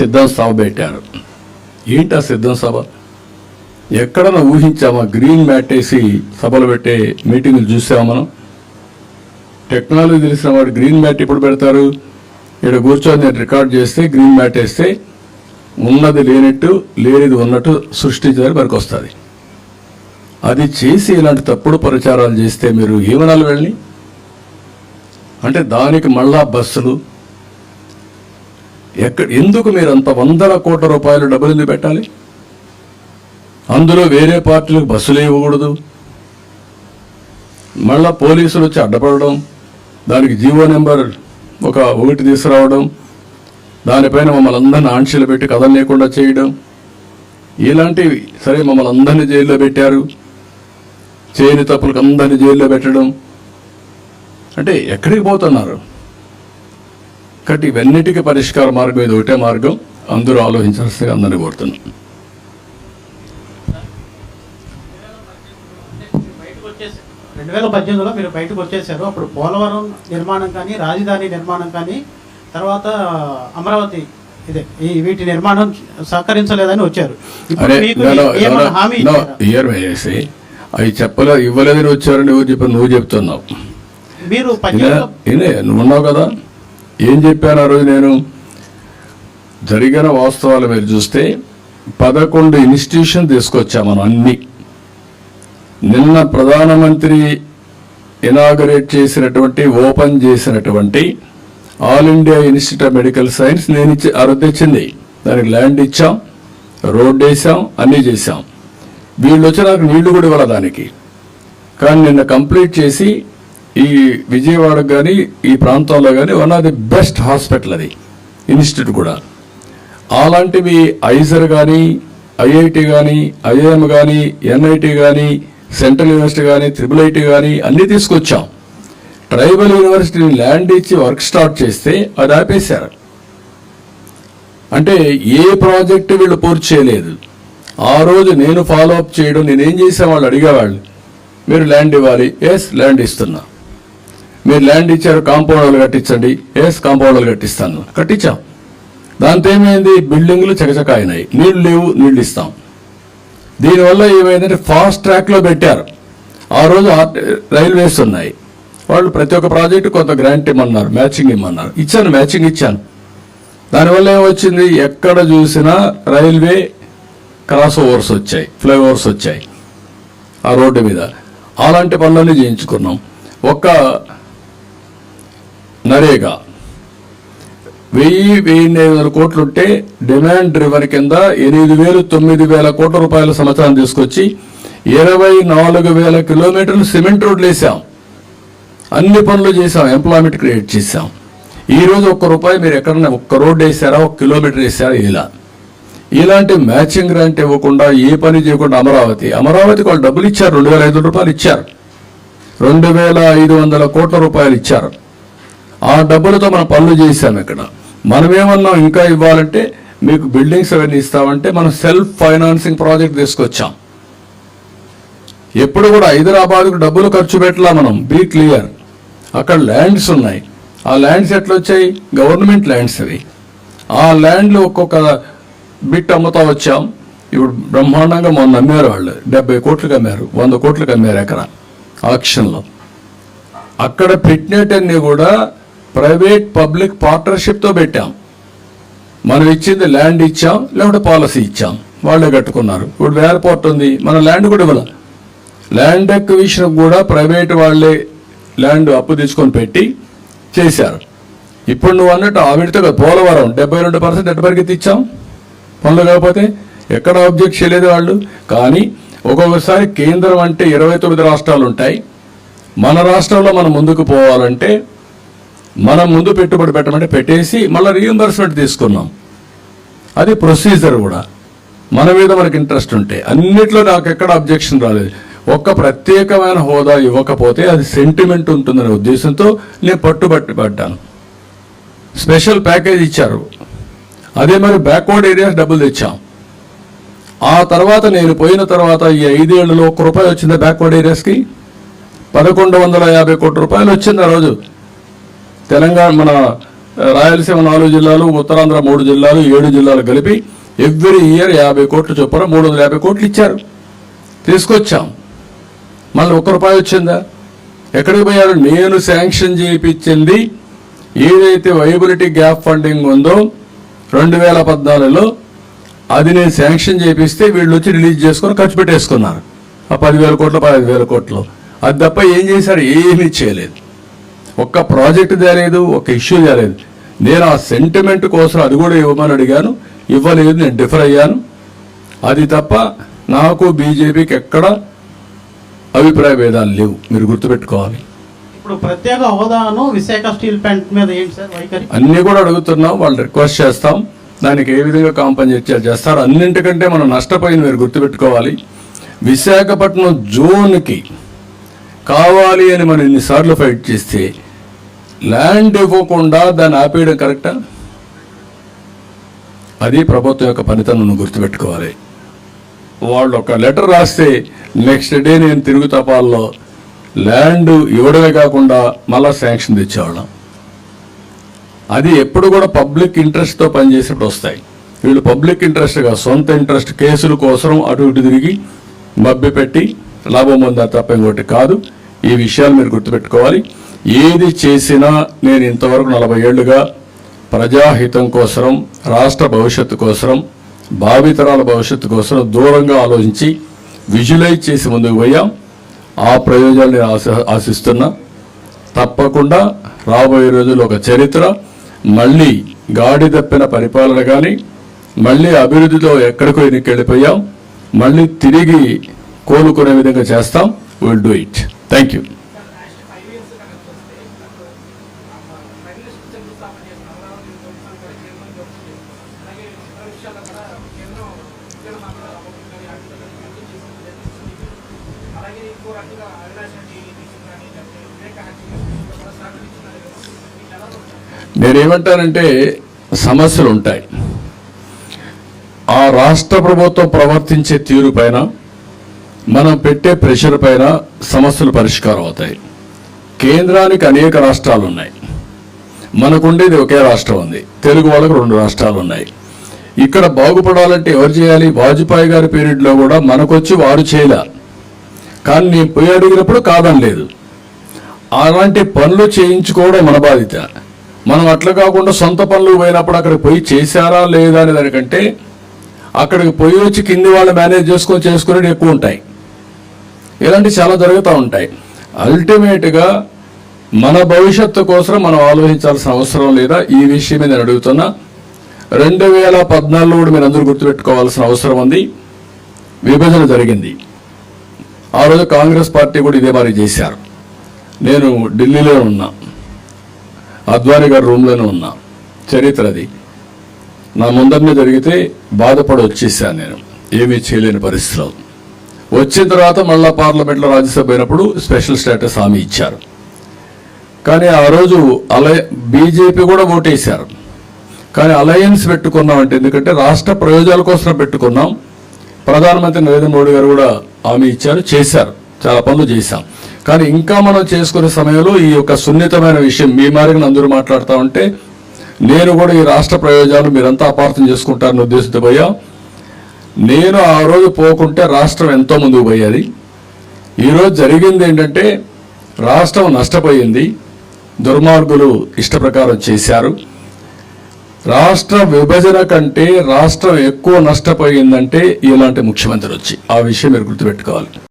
సిద్ధం సభ పెట్టారు. ఏంటి ఆ సిద్ధం సభ? ఎక్కడన్నా ఊహించామా? గ్రీన్ మ్యాట్ వేసి సభలు పెట్టే మీటింగులు చూసామా మనం? టెక్నాలజీ తెలిసిన వాడు గ్రీన్ మ్యాట్ ఎప్పుడు పెడతారు? ఇక్కడ కూర్చొని నేను రికార్డ్ చేస్తే గ్రీన్ మ్యాట్ వేస్తే ఉన్నది లేనట్టు లేనిది ఉన్నట్టు సృష్టించడానికి మనకు వస్తుంది. అది చేసి ఇలాంటి తప్పుడు ప్రచారాలు చేస్తే మీరు ఏమనాలి వెళ్ళి అంటే దానికి మళ్ళా బస్సులు ఎక్కడ ఎందుకు మీరు అంత వందల కోట్ల రూపాయలు డబ్బులు ఎందుకు పెట్టాలి? అందులో వేరే పార్టీలకు బస్సులు ఇవ్వకూడదు. మళ్ళా పోలీసులు వచ్చి అడ్డపడడం దానికి జీవో నెంబర్ ఒక ఒకటి తీసుకురావడం దానిపైన మమ్మల్ని అందరిని ఆంక్షలు పెట్టి కథలు లేకుండా చేయడం. ఇలాంటివి సరే మమ్మల్ని అందరినీ జైల్లో పెట్టారు. చేయని తప్పులకు అందరినీ జైల్లో పెట్టడం. అంటే ఎక్కడికి పోతున్నారు? కాబట్టి ఇవన్నిటికీ పరిష్కార మార్గం ఇది ఒకటే మార్గం. అందరూ ఆలోచించాల్సిందిగా అందరినీ కోరుతున్నాం. బయటకు వచ్చేసి రెండు వేల పద్దెనిమిదిలో మీరు బయటకు వచ్చేసారు. అప్పుడు పోలవరం నిర్మాణం కానీ రాజధాని నిర్మాణం కానీ తర్వాత అమరావతి ఇదే ఈ వీటి నిర్మాణం సహకరించలేదని వచ్చారు? ఇయర్ వేసి అవి చెప్పలే ఇవ్వలేదని వచ్చారని ఎవరు చెప్పారు నువ్వు చెప్తున్నావు. మీరు నువ్వు ఉన్నావు కదా? ఏం చెప్పాను ఆ రోజు నేను? జరిగిన వాస్తవాలు మీరు చూస్తే పదకొండు ఇన్స్టిట్యూషన్ తీసుకొచ్చాము మనం అన్ని. నిన్న ప్రధానమంత్రి ఇనాగరేట్ చేసినటువంటి ఓపెన్ చేసినటువంటి all India institute of medical science నేను ఇచ్చి ఆ తెచ్చింది దానికి ల్యాండ్ ఇచ్చాం రోడ్ వేసాం అన్నీ చేసాం. వీళ్ళు వచ్చి నాకు నీళ్ళు కూడా ఇవ్వాలి దానికి. కానీ నిన్న కంప్లీట్ చేసి ఈ విజయవాడకు కానీ ఈ ప్రాంతంలో కానీ one of the best hospital అది ఇన్స్టిట్యూట్ కూడా. అలాంటివి ఐజర్ కానీ ఐఐటి కానీ ఐఐఎం కానీ ఎన్ఐటి కానీ సెంట్రల్ యూనివర్సిటీ కానీ త్రిబుల్ ఐటి కానీ అన్నీ తీసుకొచ్చాం. ట్రైబల్ యూనివర్సిటీని ల్యాండ్ ఇచ్చి వర్క్ స్టార్ట్ చేస్తే అది ఆపేశారు. అంటే ఏ ప్రాజెక్ట్ వీళ్ళు పూర్తి చేయలేదు. ఆ రోజు నేను ఫాలో అప్ చేయడం నేనేం చేసే వాళ్ళు అడిగేవాళ్ళు మీరు ల్యాండ్ ఇవ్వాలి ఎస్ ల్యాండ్ ఇస్తున్నా. మీరు ల్యాండ్ ఇచ్చారు కాంపౌండ్ వాళ్ళు కట్టించండి. ఎస్ కాంపౌండ్ వాళ్ళు కట్టిస్తాను. కట్టించాం. దాంతో ఏమైంది? బిల్డింగ్లు చకచక అయినాయి నీళ్ళు లేవు నీళ్ళు ఇస్తాం. దీనివల్ల ఏమైందంటే ఫాస్ట్ ట్రాక్లో పెట్టారు. ఆ రోజు రైల్వేస్ ఉన్నాయి. వాళ్ళు ప్రతి ఒక్క ప్రాజెక్టు కొంత గ్రాంట్ ఇమ్మన్నారు మ్యాచింగ్ ఇమ్మన్నారు. ఇచ్చాను మ్యాచింగ్ ఇచ్చాను. దానివల్ల ఏమొచ్చింది? ఎక్కడ చూసినా రైల్వే క్రాస్ ఓవర్స్ వచ్చాయి ఫ్లైఓవర్స్ వచ్చాయి. ఆ రోడ్డు మీద. అలాంటి పనులన్నీ చేయించుకున్నాం. ఒక్క నరేగా. వెయ్యి వెయ్యి ఐదు వందల కోట్లు ఉంటే డిమాండ్ డ్రివర్ కింద ఎనిమిది వేలు తొమ్మిది వేల కోట్ల రూపాయల సంవత్సరం తీసుకొచ్చి ఇరవై నాలుగు వేల కిలోమీటర్లు సిమెంట్ రోడ్లు వేసాం అన్ని పనులు చేసాం ఎంప్లాయ్మెంట్ క్రియేట్ చేసాం ఈరోజు ఒక్క రూపాయి మీరు ఎక్కడన్నా ఒక్క రోడ్ వేసారా ఒక కిలోమీటర్ వేసారా ఇలా. ఇలాంటి మ్యాచింగ్ గ్రాంట్ ఇవ్వకుండా ఏ పని చేయకుండా అమరావతి. అమరావతికి వాళ్ళు డబ్బులు ఇచ్చారు రెండు వేల ఐదు రూపాయలు ఇచ్చారు. రెండు వేల ఐదు వందల కోట్ల రూపాయలు ఇచ్చారు. ఆ డబ్బులతో మనం పనులు చేశాం ఇక్కడ. మనం ఇంకా ఇవ్వాలంటే మీకు బిల్డింగ్స్ అవన్నీ ఇస్తామంటే మనం సెల్ఫ్ ఫైనాన్సింగ్ ప్రాజెక్ట్ తీసుకొచ్చాం. ఎప్పుడు కూడా హైదరాబాద్కు డబ్బులు ఖర్చు పెట్టలా మనం బీ క్లియర్. అక్కడ ల్యాండ్స్ ఉన్నాయి. ఆ ల్యాండ్స్ ఎట్లా వచ్చాయి గవర్నమెంట్ ల్యాండ్స్ అవి. ఆ ల్యాండ్లు ఒక్కొక్క బిట్ అమ్ముతా వచ్చాం. ఇప్పుడు బ్రహ్మాండంగా మొన్న అమ్మారు వాళ్ళు. డెబ్బై కోట్లకు అమ్మారు. వంద కోట్లకు అమ్మారు ఎకరా. ఆక్షన్లో. అక్కడ పెట్టినట్టన్నీ కూడా ప్రైవేట్ పబ్లిక్ పార్ట్నర్షిప్తో పెట్టాం. మనం ఇచ్చింది ల్యాండ్ ఇచ్చాం లేకుంటే పాలసీ ఇచ్చాం. వాళ్ళే కట్టుకున్నారు. ఇప్పుడు ఎయిర్పోర్ట్ ఉంది మన ల్యాండ్ కూడా ఇవ్వాలి. ల్యాండ్ అక్విజిషన్ కూడా ప్రైవేట్ వాళ్ళే ల్యాండ్ అప్పు తీసుకొని పెట్టి చేశారు. ఇప్పుడు నువ్వు అన్నట్టు ఆవిడతో కదా పోలవరం డెబ్బై రెండు పర్సెంట్ ఎట్టబరికి ఇచ్చాం. పనులు కాకపోతే ఎక్కడ ఆబ్జెక్ట్ చేయలేదు వాళ్ళు. కానీ ఒక్కొక్కసారి కేంద్రం అంటే ఇరవై తొమ్మిది రాష్ట్రాలు ఉంటాయి. మన రాష్ట్రంలో మనం ముందుకు పోవాలంటే మనం ముందు పెట్టుబడి పెట్టమంటే పెట్టేసి మళ్ళీ రీఎంబర్స్మెంట్ తీసుకున్నాం. అది ప్రొసీజర్ కూడా. మన మీద మనకి ఇంట్రెస్ట్ ఉంటే. అన్నిట్లో నాకు ఎక్కడ అబ్జెక్షన్ రాలేదు. ఒక్క ప్రత్యేకమైన హోదా ఇవ్వకపోతే అది సెంటిమెంట్ ఉంటుందనే ఉద్దేశంతో నేను పట్టుబట్టి పడ్డాను. స్పెషల్ ప్యాకేజ్ ఇచ్చారు. అదే మరి బ్యాక్వర్డ్ ఏరియాస్ డబ్బులు తెచ్చాం. ఆ తర్వాత నేను పోయిన తర్వాత ఈ ఐదేళ్ళలో ఒక్క రూపాయి వచ్చింది బ్యాక్వర్డ్ ఏరియాస్కి పదకొండు వందల యాభై కోట్ల రూపాయలు వచ్చింది ఆ రోజు. తెలంగాణ మన రాయలసీమ నాలుగు జిల్లాలు ఉత్తరాంధ్ర మూడు జిల్లాలు ఏడు జిల్లాలు కలిపి ఎవ్రీ ఇయర్ యాభై కోట్లు చొప్పున మూడు వందల యాభై కోట్లు ఇచ్చారు. తీసుకొచ్చాం. మళ్ళీ ఒక్క రూపాయి వచ్చిందా? ఎక్కడికి పోయారు? నేను శాంక్షన్ చేయించింది ఏదైతే వైబిలిటీ గ్యాప్ ఫండింగ్ ఉందో రెండు వేల పద్నాలుగులో అది నేను శాంక్షన్ చేపిస్తే వీళ్ళు వచ్చి రిలీజ్ చేసుకొని ఖర్చు పెట్టేసుకున్నారు. ఆ పదివేల కోట్లు పదహైదు వేల కోట్లు. అది తప్ప ఏం చేశారు? ఏమీ చేయలేదు. ఒక్క ప్రాజెక్ట్ తేలేదు ఒక ఇష్యూ తేలేదు. నేను ఆ సెంటిమెంట్ కోసం అది కూడా ఇవ్వమని అడిగాను. ఇవ్వలేదు నేను డిఫర్ అయ్యాను. అది తప్ప నాకు బీజేపీకి ఎక్కడ అభిప్రాయ భేదాలు లేవు. మీరు గుర్తుపెట్టుకోవాలి. ఇప్పుడు ప్రత్యేక హోదాను విశాఖ స్టీల్ ప్లాంట్ మీద ఏంటి సార్ వైఖరి? అన్నీ కూడా అడుగుతున్నాం వాళ్ళు రిక్వెస్ట్ చేస్తాం. దానికి ఏ విధంగా కాంపన్సేట్ చేస్తారు? అన్నింటికంటే మనం నష్టపోయింది మీరు గుర్తుపెట్టుకోవాలి. విశాఖపట్నం జోన్కి కావాలి అని మనం ఇన్నిసార్లు ఫైట్ చేస్తే ల్యాండ్ ఇవ్వకుండా దాన్ని ఆపేయడం కరెక్టా అది ప్రభుత్వం యొక్క పనితనం నువ్వు గుర్తుపెట్టుకోవాలి. వాళ్ళు ఒక లెటర్ రాస్తే నెక్స్ట్ డే నేను తిరుగు తపాల్లో ల్యాండ్ ఇవ్వడమే కాకుండా మళ్ళా శాంక్షన్ తెచ్చేవాళ్ళం. అది ఎప్పుడు కూడా పబ్లిక్ ఇంట్రెస్ట్తో పనిచేసేప్పుడు వస్తాయి. వీళ్ళు పబ్లిక్ ఇంట్రెస్ట్గా సొంత ఇంట్రెస్ట్ కేసుల కోసం అటు ఇటు తిరిగి మభ్యపెట్టి లాభం పొందారు తప్ప ఇంకోటి కాదు. ఈ విషయాలు మీరు గుర్తుపెట్టుకోవాలి. ఏది చేసినా నేను ఇంతవరకు నలభై ఏళ్ళుగా ప్రజాహితం కోసరం రాష్ట్ర భవిష్యత్తు కోసరం భావితరాల భవిష్యత్తు కోసం దూరంగా ఆలోచించి విజువలైజ్ చేసి ముందుకు పోయాం. ఆ ప్రయోజనాలు నేను ఆశ ఆశిస్తున్నా. తప్పకుండా రాబోయే రోజుల్లో ఒక చరిత్ర మళ్ళీ గాడి తప్పిన పరిపాలన కానీ మళ్ళీ అభివృద్ధితో ఎక్కడికో వెళ్ళిపోయాం. మళ్ళీ తిరిగి కోలుకునే విధంగా చేస్తాం. Will do it thank you అలాగే ఇంకో రకంగా అవినాష్ నేనేమంటానంటే సమస్యలు ఉంటాయి. ఆ రాష్ట్ర ప్రభుత్వం ప్రవర్తించే తీరు పైన మనం పెట్టే ప్రెషర్ పైన సమస్యలు పరిష్కారం అవుతాయి. కేంద్రానికి అనేక రాష్ట్రాలు ఉన్నాయి. మనకుండేది ఒకే రాష్ట్రం ఉంది. తెలుగు వాళ్ళకు రెండు రాష్ట్రాలు ఉన్నాయి. ఇక్కడ బాగుపడాలంటే ఎవరు చేయాలి? వాజ్పేయి గారి పీరియడ్లో కూడా మనకొచ్చి వారు చేయలే కానీ నేను పోయి అడిగినప్పుడు కాదనలేదు అలాంటి పనులు చేయించుకోవడం మన బాధ్యత. మనం అట్లా కాకుండా సొంత పనులు పోయినప్పుడు అక్కడికి పోయి చేశారా లేదా అనే దానికంటే అక్కడికి పోయి వచ్చి కింది వాళ్ళు మేనేజ్ చేసుకొని చేసుకునేవి ఎక్కువ ఉంటాయి. ఇలాంటివి చాలా జరుగుతూ ఉంటాయి. అల్టిమేట్గా మన భవిష్యత్తు కోసం మనం ఆలోచించాల్సిన అవసరం లేదా ఈ విషయం నేను అడుగుతున్నా. రెండు వేల పద్నాలుగులో కూడా మీరు అందరూ గుర్తుపెట్టుకోవాల్సిన అవసరం ఉంది. విభజన జరిగింది. ఆ రోజు కాంగ్రెస్ పార్టీ కూడా ఇదే మరి చేశారు. నేను ఢిల్లీలో ఉన్నా. అద్వానీ గారి రూమ్లోనే ఉన్నా. చరిత్ర అది నా ముందరనే జరిగితే బాధపడి వచ్చేసాను నేను. ఏమీ చేయలేని పరిస్థితిలో. వచ్చిన తర్వాత మళ్ళా పార్లమెంట్లో రాజ్యసభ అయినప్పుడు స్పెషల్ స్టేటస్ హామీ ఇచ్చారు. కానీ ఆ రోజు అలయ బీజేపీ కూడా ఓటేశారు. కానీ అలయన్స్ పెట్టుకున్నాం అంటే ఎందుకంటే రాష్ట్ర ప్రయోజనాల కోసం పెట్టుకున్నాం. ప్రధానమంత్రి నరేంద్ర మోడీ గారు కూడా హామీ ఇచ్చారు చేశారు. చాలా పనులు చేశాం. కానీ ఇంకా మనం చేసుకునే సమయంలో ఈ యొక్క సున్నితమైన విషయం మీ మారిన అందరూ మాట్లాడుతూ ఉంటే నేను కూడా ఈ రాష్ట్ర ప్రయోజనాలు మీరంతా అపార్థం చేసుకుంటారని ఉద్దేశంతో పోయా నేను ఆ రోజు పోకుంటే రాష్ట్రం ఎంతో ముందుకు పోయేది. ఈరోజు జరిగింది ఏంటంటే రాష్ట్రం నష్టపోయింది. దుర్మార్గులు ఇష్ట ప్రకారం చేశారు. రాష్ట్ర విభజన కంటే రాష్ట్రం ఎక్కువ నష్టపోయిందంటే ఇలాంటి ముఖ్యమంత్రి వచ్చి ఆ విషయం మీరు గుర్తుపెట్టుకోవాలి.